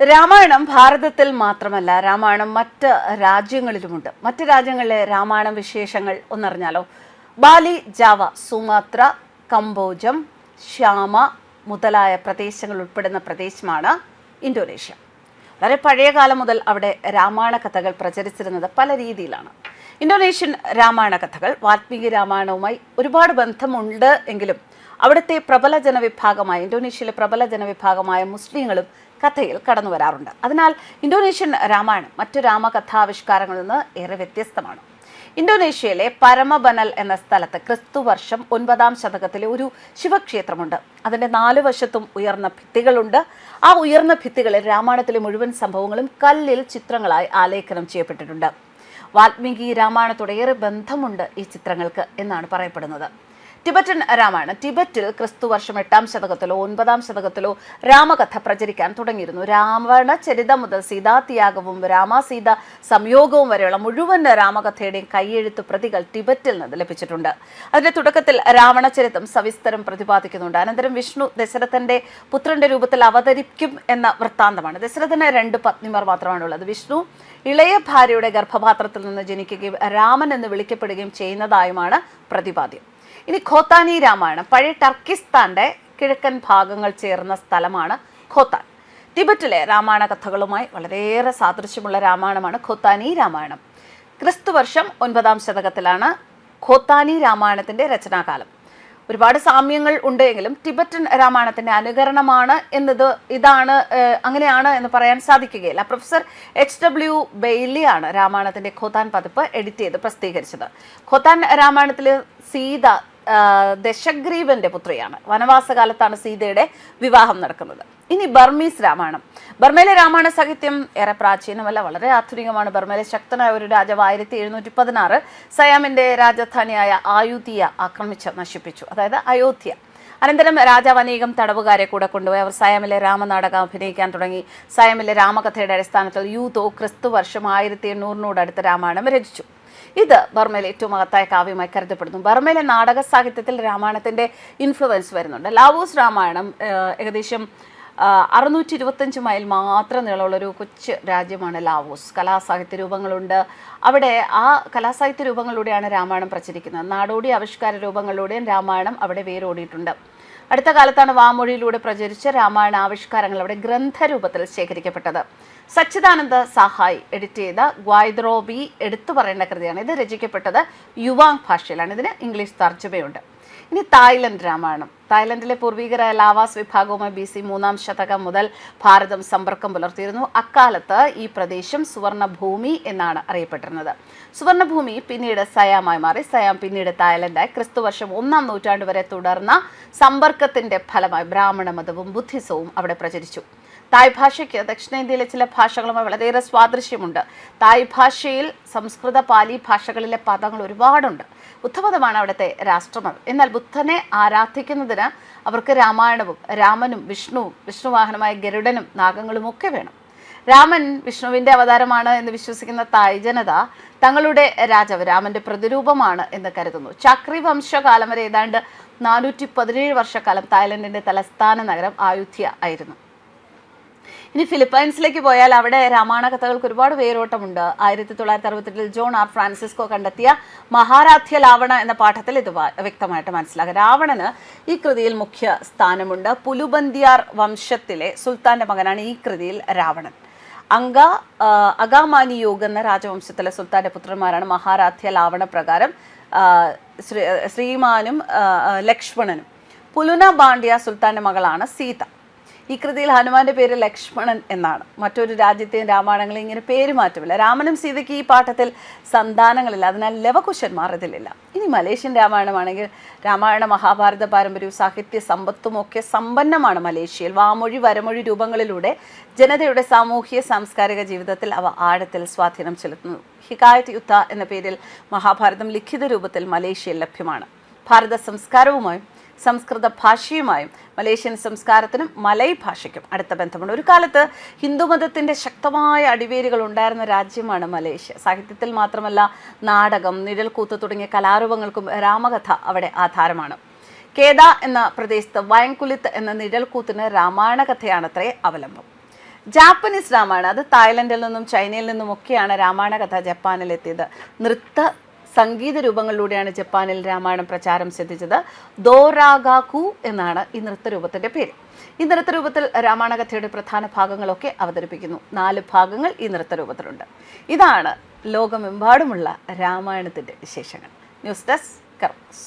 രാമായണം ഭാരതത്തിൽ മാത്രമല്ല രാമായണം മറ്റ് രാജ്യങ്ങളിലുമുണ്ട്. മറ്റ് രാജ്യങ്ങളിലെ രാമായണ വിശേഷങ്ങൾ ഒന്നറിഞ്ഞാലോ? ബാലി ജാവ സുമാത്ര കംബോജം ശ്യാമ മുതലായ പ്രദേശങ്ങൾ ഉൾപ്പെടുന്ന പ്രദേശമാണ് ഇന്തോനേഷ്യ. വളരെ പഴയ കാലം മുതൽ അവിടെ രാമായണ കഥകൾ പ്രചരിച്ചിരുന്നത് പല രീതിയിലാണ്. ഇന്തോനേഷ്യൻ രാമായണ കഥകൾ വാത്മീകി രാമായണവുമായി ഒരുപാട് ബന്ധമുണ്ട് എങ്കിലും അവിടുത്തെ പ്രബല ജനവിഭാഗമായ ഇന്തോനേഷ്യയിലെ പ്രബല ജനവിഭാഗമായ മുസ്ലിങ്ങളും കഥയിൽ കടന്നു വരാറുണ്ട്. അതിനാൽ ഇന്തോനേഷ്യൻ രാമായണം മറ്റു രാമകഥാവിഷ്കാരങ്ങളിൽ നിന്ന് ഏറെ വ്യത്യസ്തമാണ്. ഇന്തോനേഷ്യയിലെ പരമബനൽ എന്ന സ്ഥലത്ത് ക്രിസ്തു വർഷം ഒൻപതാം ശതകത്തിലെ ഒരു ശിവക്ഷേത്രമുണ്ട്. അതിന്റെ നാല് വശത്തും ഉയർന്ന ഭിത്തികളുണ്ട്. ആ ഉയർന്ന ഭിത്തികളിൽ രാമായണത്തിലെ മുഴുവൻ സംഭവങ്ങളും കല്ലിൽ ചിത്രങ്ങളായി ആലേഖനം ചെയ്യപ്പെട്ടിട്ടുണ്ട്. വാൽമീകി രാമായണത്തോട് ഏറെ ബന്ധമുണ്ട് ഈ ചിത്രങ്ങൾക്ക് എന്നാണ് പറയപ്പെടുന്നത്. ടിബറ്റൻ രാമായണം. ടിബറ്റിൽ ക്രിസ്തു വർഷം എട്ടാം ശതകത്തിലോ ഒൻപതാം ശതകത്തിലോ രാമകഥ പ്രചരിക്കാൻ തുടങ്ങിയിരുന്നു. രാവണ ചരിതം മുതൽ സീതാത്യാഗവും രാമസീത സംയോഗവും വരെയുള്ള മുഴുവൻ രാമകഥയുടെയും കൈയെഴുത്തു പ്രതികൾ ടിബറ്റിൽ നിന്ന് ലഭിച്ചിട്ടുണ്ട്. അതിന്റെ തുടക്കത്തിൽ രാവണ ചരിതം സവിസ്തരം പ്രതിപാദിക്കുന്നുണ്ട്. അനന്തരം വിഷ്ണു ദശരഥന്റെ പുത്രന്റെ രൂപത്തിൽ അവതരിക്കും എന്ന വൃത്താന്തമാണ്. ദശരഥന് രണ്ട് പത്നിമാർ മാത്രമാണുള്ളത്. വിഷ്ണു ഇളയ ഭാര്യയുടെ ഗർഭപാത്രത്തിൽ നിന്ന് ജനിക്കുകയും രാമൻ എന്ന് വിളിക്കപ്പെടുകയും ചെയ്യുന്നതായുമാണ് പ്രതിപാദ്യം. ഇനി ഖോത്താനി രാമായണം. പഴയ ടർക്കിസ്ഥാന്റെ കിഴക്കൻ ഭാഗങ്ങൾ ചേർന്ന സ്ഥലമാണ് ഖോത്താൻ. ടിബറ്റിലെ രാമായണ കഥകളുമായി വളരെയേറെ സാദൃശ്യമുള്ള രാമായണമാണ് ഖോത്താനി രാമായണം. ക്രിസ്തു വർഷം ഒൻപതാം ശതകത്തിലാണ് ഖോത്താനി രാമായണത്തിന്റെ രചനാകാലം. ഒരുപാട് സാമ്യങ്ങൾ ഉണ്ടെങ്കിലും ടിബറ്റൻ രാമായണത്തിന്റെ അനുകരണമാണ് എന്നത് ഇതാണ് അങ്ങനെയാണ് എന്ന് പറയാൻ സാധിക്കുകയില്ല. പ്രൊഫസർ എച്ച് ഡബ്ല്യു ബെയ്ലിയാണ് രാമായണത്തിന്റെ ഖോത്താൻ പതിപ്പ് എഡിറ്റ് ചെയ്ത് പ്രസിദ്ധീകരിച്ചത്. ഖോത്താൻ രാമായണത്തിൽ സീത ദശഗ്രീവന്റെ പുത്രിയാണ്. വനവാസകാലത്താണ് സീതയുടെ വിവാഹം നടക്കുന്നത്. ഇനി ബർമീസ് രാമായണം. ബർമയിലെ രാമായണ സാഹിത്യം ഏറെ പ്രാചീനമല്ല വളരെ ആധുനികമാണ്. ബർമയിലെ ശക്തനായ ഒരു രാജാവ് ആയിരത്തി എഴുന്നൂറ്റി പതിനാറ് സയാമിന്റെ രാജധാനിയായ ആയുധിയ ആക്രമിച്ച് നശിപ്പിച്ചു. അതായത് അയോധ്യ. അനന്തരം രാജാവ് അനേകം തടവുകാരെ കൂടെ കൊണ്ടുപോയി. അവർ സയമിലെ രാമനാടകം അഭിനയിക്കാൻ തുടങ്ങി. സയമിലെ രാമകഥയുടെ അടിസ്ഥാനത്തിൽ യൂതോ ക്രിസ്തു വർഷം ആയിരത്തി എണ്ണൂറിനോടടുത്ത് രാമായണം രചിച്ചു. ഇത് ബർമയിലെ ഏറ്റവും മഹത്തായ കാവ്യമായി കരുതപ്പെടുന്നു. ബർമയിലെ നാടക സാഹിത്യത്തിൽ രാമായണത്തിന്റെ ഇൻഫ്ലുവൻസ് വരുന്നുണ്ട്. ലാവോസ് രാമായണം ഏകദേശം അറുന്നൂറ്റി ഇരുപത്തഞ്ച് മൈൽ മാത്രം നീളമുള്ള ഒരു കൊച്ചു രാജ്യമാണ് ലാവോസ്. കലാസാഹിത്യ രൂപങ്ങളുണ്ട്. അവിടെ ആ കലാസാഹിത്യ രൂപങ്ങളിലൂടെയാണ് രാമായണം പ്രചരിക്കുന്നത്. നാടോടി ആവിഷ്കാര രൂപങ്ങളിലൂടെയും രാമായണം അവിടെ വേരോടിയിട്ടുണ്ട്. അടുത്ത കാലത്താണ് വാമൊഴിയിലൂടെ പ്രചരിച്ച രാമായണ ആവിഷ്കാരങ്ങൾ അവിടെ ഗ്രന്ഥരൂപത്തിൽ ശേഖരിക്കപ്പെട്ടത്. സച്ചിദാനന്ദ സഹായ് എഡിറ്റ് ചെയ്ത ഗ്വായ്ദ്രോബി എടുത്തു പറയേണ്ട കൃതിയാണ്. ഇത് രചിക്കപ്പെട്ടത് യുവാങ് ഭാഷയിലാണ്. ഇതിന് ഇംഗ്ലീഷ് തർജമയുണ്ട്. ഇനി തായ്ലൻഡ് രാമായണം. തായ്ലൻഡിലെ പൂർവികരായ ലാവാസ് വിഭാഗവുമായി ബി സി മൂന്നാം ശതകം മുതൽ ഭാരതം സമ്പർക്കം പുലർത്തിയിരുന്നു. അക്കാലത്ത് ഈ പ്രദേശം സുവർണഭൂമി എന്നാണ് അറിയപ്പെട്ടിരുന്നത്. സുവർണഭൂമി പിന്നീട് സയാമായി മാറി. സയാം പിന്നീട് തായ്ലൻഡായി. ക്രിസ്തുവർഷം ഒന്നാം നൂറ്റാണ്ട് വരെ തുടർന്ന സമ്പർക്കത്തിന്റെ ഫലമായി ബ്രാഹ്മണ മതവും ബുദ്ധിസവും അവിടെ പ്രചരിച്ചു. തായ് ഭാഷയ്ക്ക് ദക്ഷിണേന്ത്യയിലെ ചില ഭാഷകളുമായി വളരെയേറെ സ്വാദൃശ്യമുണ്ട്. തായ് ഭാഷയിൽ സംസ്കൃത പാലി ഭാഷകളിലെ പദങ്ങൾ ഒരുപാടുണ്ട്. ബുദ്ധമതമാണ് അവിടുത്തെ രാഷ്ട്രമതം. എന്നാൽ ബുദ്ധനെ ആരാധിക്കുന്നതിന് അവർക്ക് രാമായണവും രാമനും വിഷ്ണുവും വിഷ്ണുവാഹനമായ ഗരുഡനും നാഗങ്ങളും ഒക്കെ വേണം. രാമൻ വിഷ്ണുവിന്റെ അവതാരമാണ് എന്ന് വിശ്വസിക്കുന്ന തായ് ജനത തങ്ങളുടെ രാജാവ് രാമന്റെ പ്രതിരൂപമാണ് എന്ന് കരുതുന്നു. ചക്രി വംശകാലം വരെ ഏതാണ്ട് നാനൂറ്റി പതിനേഴ് വർഷക്കാലം തായ്ലൻഡിന്റെ തലസ്ഥാന നഗരം ആയുധ്യ ആയിരുന്നു. ഇനി ഫിലിപ്പൈൻസിലേക്ക് പോയാൽ അവിടെ രാമായണ കഥകൾക്ക് ഒരുപാട് വേരോട്ടമുണ്ട്. ആയിരത്തി തൊള്ളായിരത്തി അറുപത്തെട്ടിൽ ജോൺ ആർ ഫ്രാൻസിസ്കോ കണ്ടെത്തിയ മഹാരാധ്യ ലാവണ എന്ന പാഠത്തിൽ ഇത് വ്യക്തമായിട്ട് മനസ്സിലാക്കുക രാവണന് ഈ കൃതിയിൽ മുഖ്യ സ്ഥാനമുണ്ട്. പുലുബന്തിയാർ വംശത്തിലെ സുൽത്താന്റെ മകനാണ് ഈ കൃതിയിൽ രാവണൻ. അങ്ക അഗാമാനി യോഗ എന്ന രാജവംശത്തിലെ സുൽത്താന്റെ പുത്രന്മാരാണ് മഹാരാധ്യ ലാവണ പ്രകാരം ശ്രീ ശ്രീമാനും ലക്ഷ്മണനും. പുലുന ബാണ്ഡ്യ സുൽത്താന്റെ മകളാണ് സീത. ഈ കൃതിയിൽ ഹനുമാന്റെ പേര് ലക്ഷ്മണൻ എന്നാണ്. മറ്റൊരു രാജ്യത്തെയും രാമായണങ്ങളെ ഇങ്ങനെ പേര് മാറ്റമില്ല. രാമനും സീതയ്ക്ക് ഈ പാഠത്തിൽ സന്താനങ്ങളില്ല. അതിനാൽ ലവകുശന്മാർ ഇതിലില്ല. ഇനി മലേഷ്യൻ രാമായണമാണെങ്കിൽ രാമായണ മഹാഭാരത പാരമ്പര്യവും സാഹിത്യ സമ്പത്തും ഒക്കെ സമ്പന്നമാണ് മലേഷ്യയിൽ. വാമൊഴി വരമൊഴി രൂപങ്ങളിലൂടെ ജനതയുടെ സാമൂഹ്യ സാംസ്കാരിക ജീവിതത്തിൽ അവ ആഴത്തിൽ സ്വാധീനം ചെലുത്തുന്നു. ഹിക്കായത്ത് യുദ്ധ എന്ന പേരിൽ മഹാഭാരതം ലിഖിത രൂപത്തിൽ മലേഷ്യയിൽ ലഭ്യമാണ്. ഭാരത സംസ്കാരവുമായും സംസ്കൃത ഭാഷയുമായും മലേഷ്യൻ സംസ്കാരത്തിനും മലയ് ഭാഷയ്ക്കും അടുത്ത ബന്ധമുണ്ട്. ഒരു കാലത്ത് ഹിന്ദുമതത്തിന്റെ ശക്തമായ അടിവേരുകൾ ഉണ്ടായിരുന്ന രാജ്യമാണ് മലേഷ്യ. സാഹിത്യത്തിൽ മാത്രമല്ല നാടകം നിഴൽക്കൂത്ത് തുടങ്ങിയ കലാരൂപങ്ങൾക്കും രാമകഥ അവിടെ ആധാരമാണ്. കേദ എന്ന പ്രദേശത്ത് വയങ്കുലിത്ത് എന്ന നിഴൽക്കൂത്തിന് രാമായണ കഥയാണത്രേ അവലംബം. ജാപ്പനീസ് രാമായണം അത് തായ്ലൻഡിൽ നിന്നും ചൈനയിൽ നിന്നും ഒക്കെയാണ് രാമായണ കഥ ജപ്പാനിലെത്തിയത്. നൃത്ത സംഗീത രൂപങ്ങളിലൂടെയാണ് ജപ്പാനിൽ രാമായണം പ്രചാരം സിദ്ധിച്ചത്. ദോരാഗാകു എന്നാണ് ഈ നൃത്തരൂപത്തിന്റെ പേര്. ഈ നൃത്തരൂപത്തിൽ രാമായണ കഥയുടെ പ്രധാന ഭാഗങ്ങളൊക്കെ അവതരിപ്പിക്കുന്നു. നാല് ഭാഗങ്ങൾ ഈ നൃത്തരൂപത്തിലുണ്ട് ഇതാണ് ലോകമെമ്പാടുമുള്ള രാമായണത്തിന്റെ വിശേഷങ്ങൾ. News desk കർമ്മസ്